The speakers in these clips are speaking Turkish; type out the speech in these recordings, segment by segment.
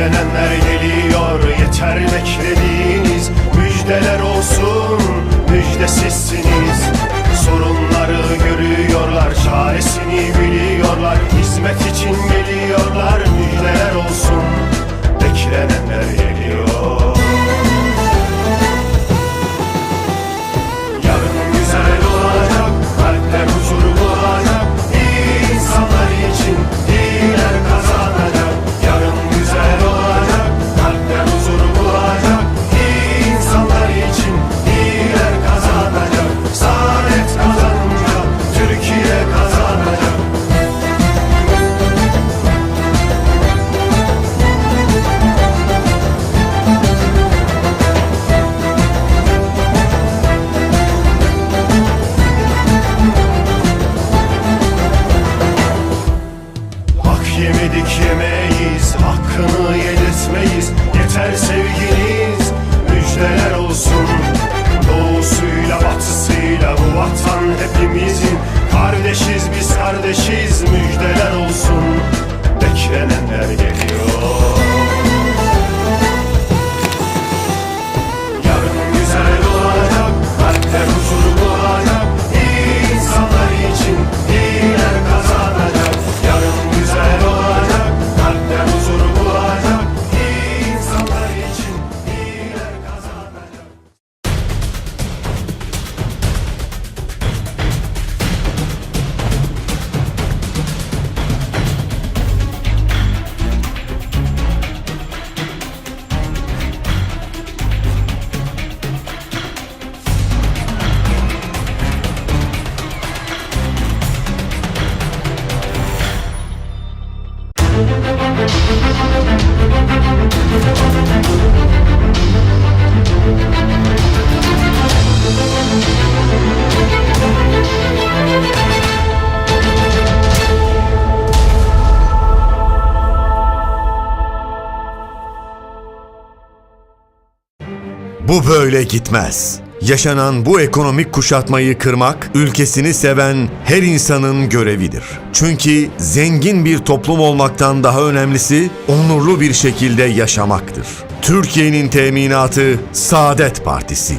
Beklenenler geliyor yeter beklediğiniz. Müjdeler olsun müjdesizsiniz. Sorunları görüyorlar çaresini biliyorlar Bu böyle gitmez. Yaşanan bu ekonomik kuşatmayı kırmak, ülkesini seven her insanın görevidir. Çünkü zengin bir toplum olmaktan daha önemlisi onurlu bir şekilde yaşamaktır. Türkiye'nin teminatı Saadet Partisi.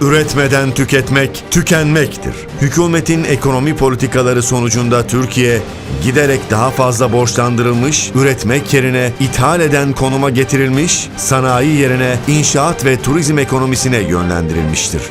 Üretmeden tüketmek, tükenmektir. Hükümetin ekonomi politikaları sonucunda Türkiye giderek daha fazla borçlandırılmış, üretmek yerine ithal eden konuma getirilmiş, sanayi yerine inşaat ve turizm ekonomisine yönlendirilmiştir.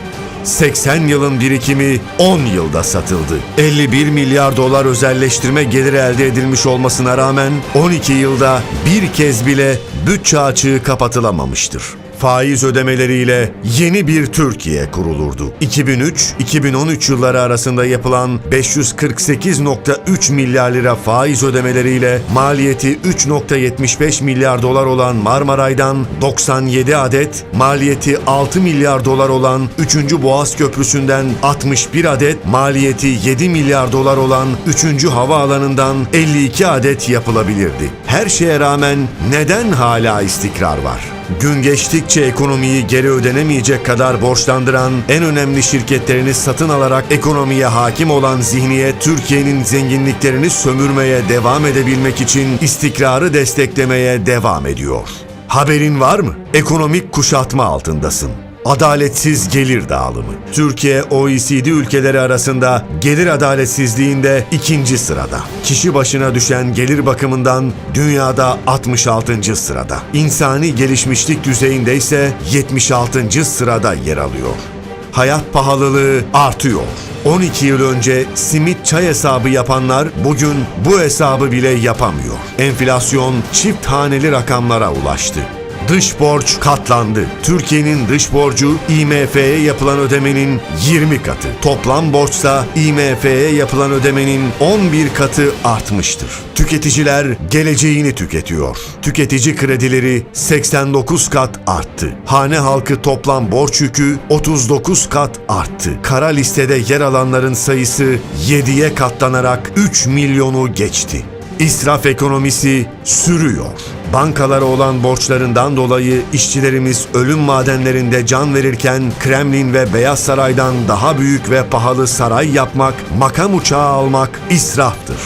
80 yılın birikimi 10 yılda satıldı. 51 milyar dolar özelleştirme geliri elde edilmiş olmasına rağmen 12 yılda bir kez bile bütçe açığı kapatılamamıştır faiz ödemeleriyle yeni bir Türkiye kurulurdu. 2003-2013 yılları arasında yapılan 548.3 milyar lira faiz ödemeleriyle maliyeti 3.75 milyar dolar olan Marmaray'dan 97 adet, maliyeti 6 milyar dolar olan 3. Boğaz Köprüsü'nden 61 adet, maliyeti 7 milyar dolar olan 3. Havaalanı'ndan 52 adet yapılabilirdi. Her şeye rağmen neden hala istikrar var? Gün geçtikçe ekonomiyi geri ödenemeyecek kadar borçlandıran, en önemli şirketlerini satın alarak ekonomiye hakim olan zihniyet, Türkiye'nin zenginliklerini sömürmeye devam edebilmek için istikrarı desteklemeye devam ediyor. Haberin var mı? Ekonomik kuşatma altındasın. Adaletsiz gelir dağılımı. Türkiye OECD ülkeleri arasında gelir adaletsizliğinde ikinci sırada. Kişi başına düşen gelir bakımından dünyada 66. sırada. İnsani gelişmişlik düzeyinde ise 76. sırada yer alıyor. Hayat pahalılığı artıyor. 12 yıl önce simit çay hesabı yapanlar bugün bu hesabı bile yapamıyor. Enflasyon çift haneli rakamlara ulaştı. Dış borç katlandı. Türkiye'nin dış borcu IMF'ye yapılan ödemenin 20 katı. Toplam borçsa IMF'ye yapılan ödemenin 11 katı artmıştır. Tüketiciler geleceğini tüketiyor. Tüketici kredileri 89 kat arttı. Hane halkı toplam borç yükü 39 kat arttı. Kara listede yer alanların sayısı 7'ye katlanarak 3 milyonu geçti. İsraf ekonomisi sürüyor. Bankalara olan borçlarından dolayı işçilerimiz ölüm madenlerinde can verirken Kremlin ve Beyaz Saray'dan daha büyük ve pahalı saray yapmak, makam uçağı almak israftır.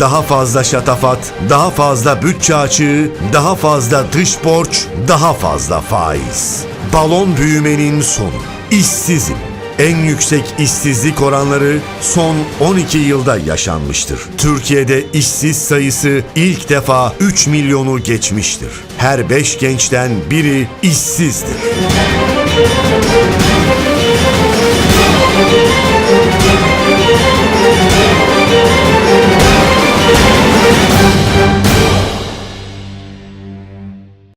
Daha fazla şatafat, daha fazla bütçe açığı, daha fazla dış borç, daha fazla faiz. Balon büyümenin sonu. İşsizim en yüksek işsizlik oranları son 12 yılda yaşanmıştır. Türkiye'de işsiz sayısı ilk defa 3 milyonu geçmiştir. Her 5 gençten biri işsizdir. Müzik